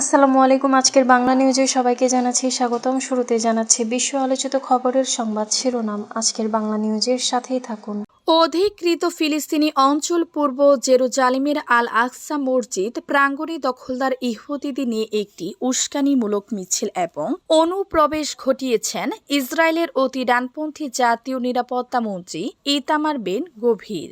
আসসালামু আলাইকুম, আজকের বাংলা নিউজে সবাইকে জানাচ্ছি স্বাগতম। শুরুতে জানাচ্ছি বিশ্ব আলোচিত খবরের সংবাদ শিরোনাম। আজকের বাংলা নিউজের সাথেই থাকুন। অধিকৃত ফিলিস্তিনি অঞ্চল পূর্ব জেরুজালিমের আল আকসা মসজিদ প্রাঙ্গণে দখলদার ইহুদিদি নিয়ে একটি উস্কানিমূলক মিছিল এবং অনুপ্রবেশ ঘটিয়েছেন ইসরায়েলের অতি ডানপন্থী জাতীয় নিরাপত্তা মন্ত্রী ইতামার বেন গভীর।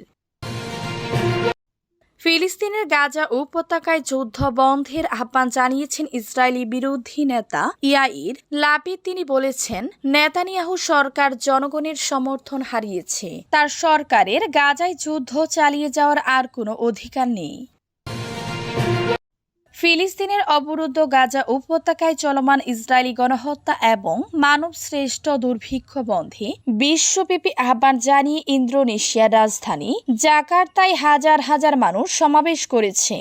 ফিলিস্তিনের গাজা উপত্যকায় যুদ্ধ বন্ধের আহ্বান জানিয়েছেন ইসরায়েলি বিরোধী নেতা ইয়াইর। লাপিদ তিনি বলেছেন, নেতানিয়াহু সরকার জনগণের সমর্থন হারিয়েছে। তার সরকারের গাজায় যুদ্ধ চালিয়ে যাওয়ার আর কোনো অধিকার নেই। ফিলিস্তিনের অবরুদ্ধ গাজা উপত্যকায় চলমান ইসরায়েলি গণহত্যা এবং মানবশ্রেষ্ঠ দুর্ভিক্ষ বন্ধে বিশ্বব্যাপী আহ্বান জানিয়ে ইন্দোনেশিয়ার রাজধানী জাকার্তায় হাজার হাজার মানুষ সমাবেশ করেছে।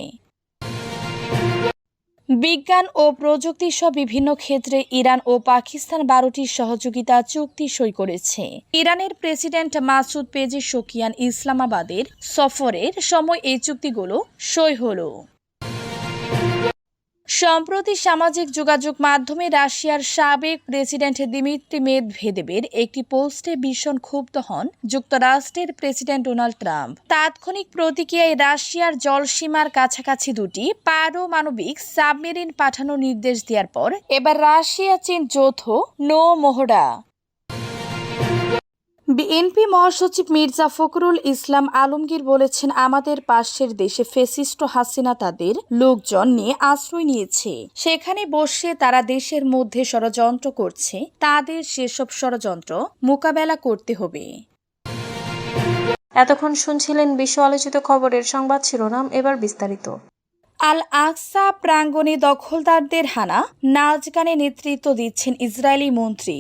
বিজ্ঞান ও প্রযুক্তি সহ বিভিন্ন ক্ষেত্রে ইরান ও পাকিস্তান বারোটি সহযোগিতা চুক্তি সই করেছে। ইরানের প্রেসিডেন্ট মাসুদ পেজি পেজেশকিয়ান ইসলামাবাদের সফরের সময় এই চুক্তিগুলো সই হলো। সম্প্রতি সামাজিক যোগাযোগ মাধ্যমে রাশিয়ার সাবেক প্রেসিডেন্ট দিমিত্রি মেদভেদেবের একটি পোস্টে ভীষণ ক্ষুব্ধ হন যুক্তরাষ্ট্রের প্রেসিডেন্ট ডোনাল্ড ট্রাম্প। তাৎক্ষণিক প্রতিক্রিয়ায় রাশিয়ার জলসীমার কাছাকাছি দুটি পারমাণবিক সাবমেরিন পাঠানোর নির্দেশ দেওয়ার পর এবার রাশিয়া, চীন যৌথ নো মহড়া বিএনপি মহাসচিব মির্জা ফখরুল ইসলাম আলমগীর বলেছেন, আমাদের পাশের দেশে ফেসিস্ট হাসিনা তাদের লোকজন নিয়ে আশ্রয় নিয়েছে। সেখানে বসে তারা দেশের মধ্যে ষড়যন্ত্র করছে। তাদের সেসব ষড়যন্ত্র মোকাবেলা করতে হবে। এতক্ষণ শুনছিলেন বিশ্ব আলোচিত খবরের সংবাদ শিরোনাম, এবার বিস্তারিত। আল আকসা প্রাঙ্গণে দখলদারদের হানা, নাচ গানে নেতৃত্ব দিচ্ছেন ইসরায়েলি মন্ত্রী।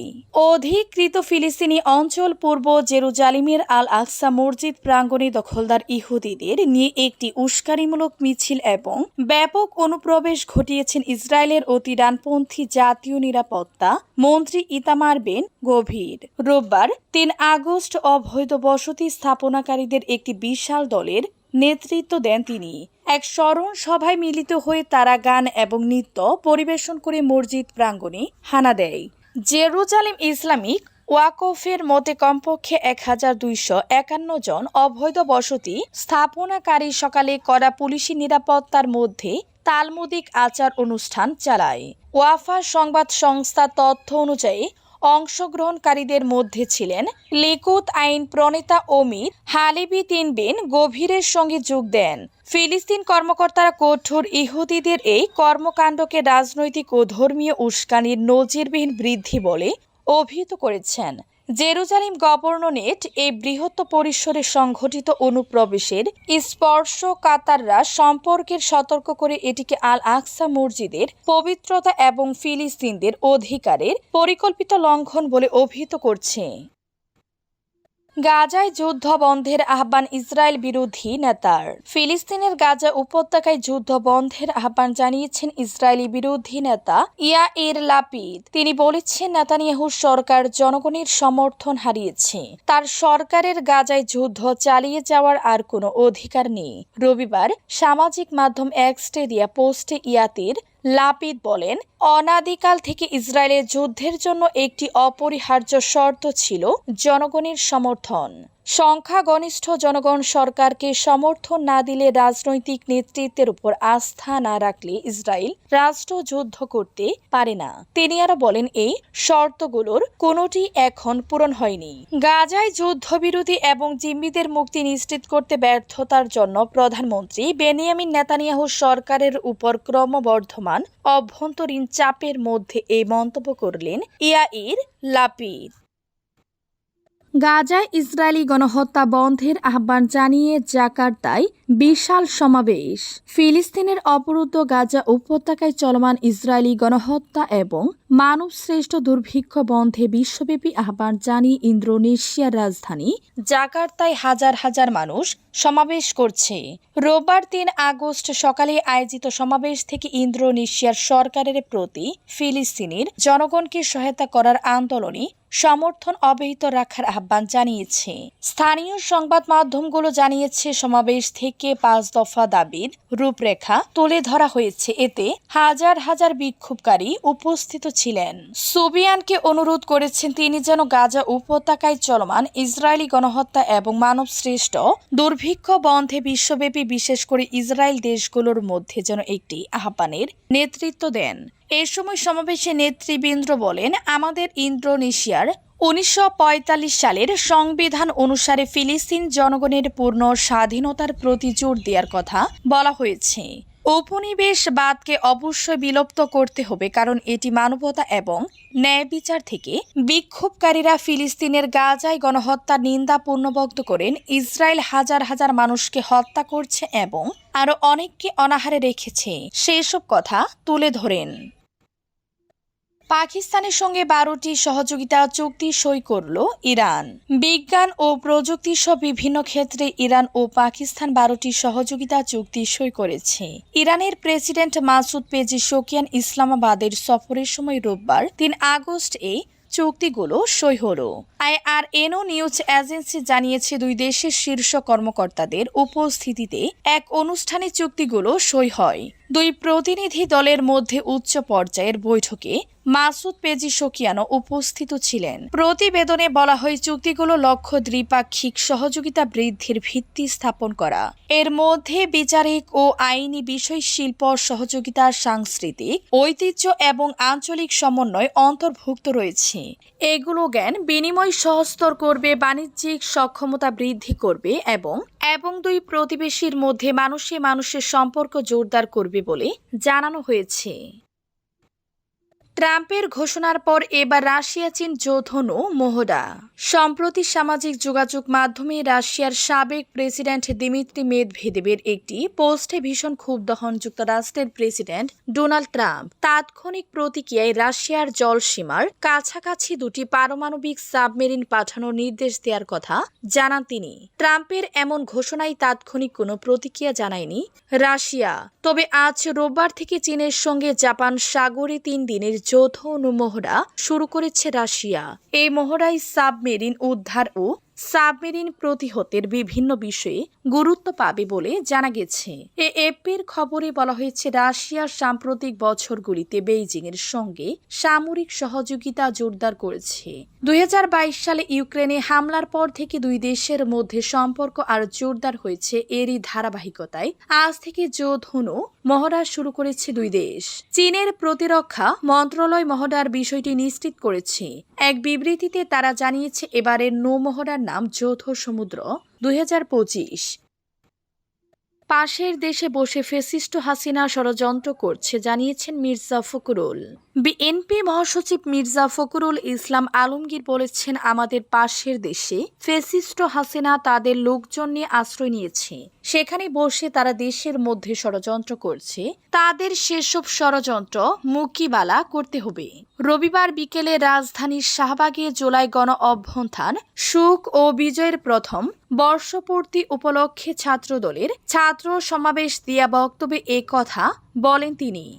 অধিকৃত ফিলিস্তিনি অঞ্চল পূর্ব জেরুজালিমের আল আকসা মসজিদ প্রাঙ্গণে দখলদার ইহুদিদের নিয়ে একটি উস্কানিমূলক মিছিল এবং ব্যাপক অনুপ্রবেশ ঘটিয়েছেন ইসরায়েলের অতি ডানপন্থী জাতীয় নিরাপত্তা মন্ত্রী ইতামার বেন গভীর। রোববার তিন আগস্ট অবৈধ বসতি স্থাপনাকারীদের একটি বিশাল দলের নেতৃত্ব দেন তিনি। এক স্মরণ সভায় মিলিত হয়ে তারা গান এবং নৃত্য পরিবেশন করে মসজিদ প্রাঙ্গণে হানা দেয়। জেরুজালেম ইসলামিক ওয়াকফের মতে কমপক্ষে এক হাজার দুইশো একান্ন জন অবৈধ বসতি স্থাপনাকারী সকালে করা পুলিশি নিরাপত্তার মধ্যে তালমুদিক আচার অনুষ্ঠান চালায়। ওয়াফা সংবাদ সংস্থা তথ্য অনুযায়ী অংশগ্রহণকারীদের মধ্যে ছিলেন লিকুত আইন প্রণেতা অমিত, হালিবি তিন বিন গভীরের সঙ্গে যোগ দেন। ফিলিস্তিন কর্মকর্তারা কঠোর ইহুদিদের এই কর্মকাণ্ডকে রাজনৈতিক ও ধর্মীয় উস্কানির নজিরবিহীন বৃদ্ধি বলে অভিহিত করেছেন। জেরুজালিম গভর্নরেট এই বৃহত্ত পরিসরে সংঘটিত অনুপ্রবেশের স্পর্শকাতাররা সম্পর্কের সতর্ক করে এটিকে আল আকসা মসজিদের পবিত্রতা এবং ফিলিস্তিনদের অধিকারের পরিকল্পিত লঙ্ঘন বলে অভিহিত করছে। গাজায় যুদ্ধ বন্ধের আহ্বান ইসরায়েল বিরোধী নেতার। ফিলিস্তিনের গাজা উপত্যকায় যুদ্ধ বন্ধের আহ্বান জানিয়েছেন ইসরায়েলি বিরোধী নেতা ইয়াইর লাপিদ। তিনি বলেছেন, নেতানিয়াহু সরকার জনগণের সমর্থন হারিয়েছে। তার সরকারের গাজায় যুদ্ধ চালিয়ে যাওয়ার আর কোনো অধিকার নেই। রবিবার সামাজিক মাধ্যম এক্সটে দিয়া পোস্টে ইয়াতির লাপিদ বলেন অনাদিকাল থেকে ইসরায়েলের যুদ্ধের জন্য একটি অপরিহার্য শর্ত ছিল জনগণের সমর্থন। সংখ্যাগরিষ্ঠ জনগণ সরকারকে সমর্থন না দিলে রাজনৈতিক নেতৃত্বের উপর আস্থা না রাখলে ইসরায়েল রাষ্ট্র যুদ্ধ করতে পারে না। তিনি আরও বলেন, এই শর্তগুলোর কোনোটি এখন পূরণ হয়নি। গাজায় যুদ্ধবিরোধী এবং জিম্মিদের মুক্তি নিশ্চিত করতে ব্যর্থতার জন্য প্রধানমন্ত্রী বেনিয়ামিন নেতানিয়াহু সরকারের উপর ক্রমবর্ধমান অভ্যন্তরীণ চাপের মধ্যে এই মন্তব্য করলেন ইয়াইর লাপিদ গাজায় ইসরায়েলি গণহত্যা বন্ধের আহ্বান জানিয়ে জাকার্তায় বিশাল সমাবেশ। ফিলিস্তিনের অবরুদ্ধ গাজা উপত্যকায় চলমান ইসরায়েলি গণহত্যা এবং মানব শ্রেষ্ঠ দুর্ভিক্ষ বন্ধে বিশ্বব্যাপী আহ্বান জানিয়ে ইন্দোনেশিয়ার রাজধানী জাকার্তায় হাজার হাজার মানুষ সমাবেশ করছে। রোববার তিন আগস্ট সকালে আয়োজিত সমাবেশ থেকে ইন্দোনেশিয়ার সরকারের প্রতি ফিলিস্তিনের জনগণকে সহায়তা করার আন্দোলনে সমর্থন অব্যাহত রাখার আহ্বান জানিয়েছে। স্থানীয় সংবাদ মাধ্যমগুলো জানিয়েছে, সমাবেশ থেকে পাঁচ দফা দাবির রূপরেখা তুলে ধরা হয়েছে। এতে হাজার হাজার বিক্ষোভকারী উপস্থিত ছিলেন। সুবিয়ানকে অনুরোধ করেছেন, তিনি যেন গাজা উপত্যকায় চলমান ইসরায়েলি গণহত্যা এবং মানব সৃষ্ট দুর্ভিক্ষ বন্ধে বিশ্বব্যাপী, বিশেষ করে ইসরায়েল দেশগুলোর মধ্যে যেন একটি আহ্বানের নেতৃত্ব দেন। এ সময় সমাবেশে নেতৃবৃন্দ বলেন, আমাদের ইন্দোনেশিয়ার উনিশশো পঁয়তাল্লিশ সালের সংবিধান অনুসারে ফিলিস্তিন জনগণের পূর্ণ স্বাধীনতার প্রতি জোর দেওয়ার কথা বলা হয়েছে। উপনিবেশবাদকে অবশ্যই বিলুপ্ত করতে হবে, কারণ এটি মানবতা এবং ন্যায় বিচার থেকে বিক্ষোভকারীরা ফিলিস্তিনের গাজায় গণহত্যার নিন্দা পূর্ণবক্ত করেন। ইসরায়েল হাজার হাজার মানুষকে হত্যা করছে এবং আরও অনেককে অনাহারে রেখেছে। সেসব কথা তুলে ধরেন। পাকিস্তানের সঙ্গে বারোটি সহযোগিতা চুক্তি সই করল ইরান। বিজ্ঞান ও প্রযুক্তি সহ বিভিন্ন ক্ষেত্রে ইরান ও পাকিস্তান বারোটি সহযোগিতা চুক্তি সই করেছে। ইরানের প্রেসিডেন্ট মাসুদ পেজিশোকিয়ান ইসলামাবাদের সফরের সময় রোববার তিন আগস্ট এ চুক্তিগুলো সই হলো। আইআরএনও নিউজ এজেন্সি জানিয়েছে, দুই দেশের শীর্ষ কর্মকর্তাদের উপস্থিতিতে এক অনুষ্ঠানে চুক্তিগুলো সই হয়। দুই প্রতিনিধি দলের মধ্যে উচ্চ পর্যায়ের বৈঠকে মাসুদ পেজি শোকিয়ানো উপস্থিত ছিলেন। প্রতিবেদনে বলা হয়, চুক্তিগুলো লক্ষ্য দ্বিপাক্ষিক সহযোগিতা বৃদ্ধির ভিত্তি স্থাপন করা। এর মধ্যে বিচারিক ও আইনি বিষয় শিল্প, সহযোগিতা, সাংস্কৃতিক, ঐতিহ্য এবং আঞ্চলিক সমন্বয় অন্তর্ভুক্ত রয়েছে। এগুলো জ্ঞান বিনিময় সহস্তর করবে, বাণিজ্যিক সক্ষমতা বৃদ্ধি করবে এবং এবং দুই প্রতিবেশীর মধ্যে মানুষে মানুষের সম্পর্ক জোরদার করবে বলে জানানো হয়েছে। ট্রাম্পের ঘোষণার পর এবার রাশিয়া, চীন যৌথনু মোহডা। সম্প্রতি সামাজিক যোগাযোগ মাধ্যমে রাশিয়ার সাবেক প্রেসিডেন্ট দিমিত্রি মেদভেদেবের একটি পোস্টে ভীষণ ক্ষুব্ধ হন যুক্তরাষ্ট্রের প্রেসিডেন্ট ডোনাল্ড ট্রাম্প। তাৎক্ষণিক প্রতিক্রিয়ায় রাশিয়ার জলসীমার কাছাকাছি দুটি পারমাণবিক সাবমেরিন পাঠানোর নির্দেশ দেওয়ার কথা জানান তিনি। ট্রাম্পের এমন ঘোষণায় তাৎক্ষণিক কোনো প্রতিক্রিয়া জানায়নি রাশিয়া। তবে আজ রোববার থেকে চীনের সঙ্গে জাপান সাগরে তিন দিনের যৌথ অনুমহড়া শুরু করেছে রাশিয়া। এই মহড়ায় সাবমেরিন উদ্ধার ও সাবমেরিন প্রতিহতের বিভিন্ন বিষয়ে গুরুত্ব পাবে বলে জানা গেছে। এ এপির খবরে বলা হয়েছে, রাশিয়ার সাম্প্রতিক বছরগুলিতে বেইজিং এর সঙ্গে সামরিক সহযোগিতা জোরদার করেছে। দুই হাজার বাইশ সালে ইউক্রেনে হামলার পর থেকে দুই দেশের মধ্যে সম্পর্ক আরও জোরদার হয়েছে। এরই ধারাবাহিকতায় আজ থেকে যৌধনু মহড়া শুরু করেছে দুই দেশ। চীনের প্রতিরক্ষা মন্ত্রণালয় মহড়ার বিষয়টি নিশ্চিত করেছে। এক বিবৃতিতে তারা জানিয়েছে, এবারের নৌমহড়ার নাম যৌথ সমুদ্র দুই হাজার পঁচিশ। পাশের দেশে বসে ফেসিস্ট হাসিনা ষড়যন্ত্র করছে, জানিয়েছেন মির্জা ফখরুল। বিএনপি মহাসচিব মির্জা ফখরুল ইসলাম আলমগীর বলেছেন, আমাদের পাশের দেশে ফেসিস্ট হাসিনা তাদের লোকজন নিয়ে আশ্রয় নিয়েছে। সেখানে বসে তারা দেশের মধ্যে ষড়যন্ত্র করছে। তাদের সেসব ষড়যন্ত্র মুকিবালা করতে হবে। রবিবার বিকেলে রাজধানীর শাহবাগে জোলাই গণ অভ্যন্থান সুখ ও বিজয়ের প্রথম বর্ষপূর্তি উপলক্ষে ছাত্রদলের ছাত্র সমাবেশ দিয়া বক্তব্যে কথা বলেন তিনি।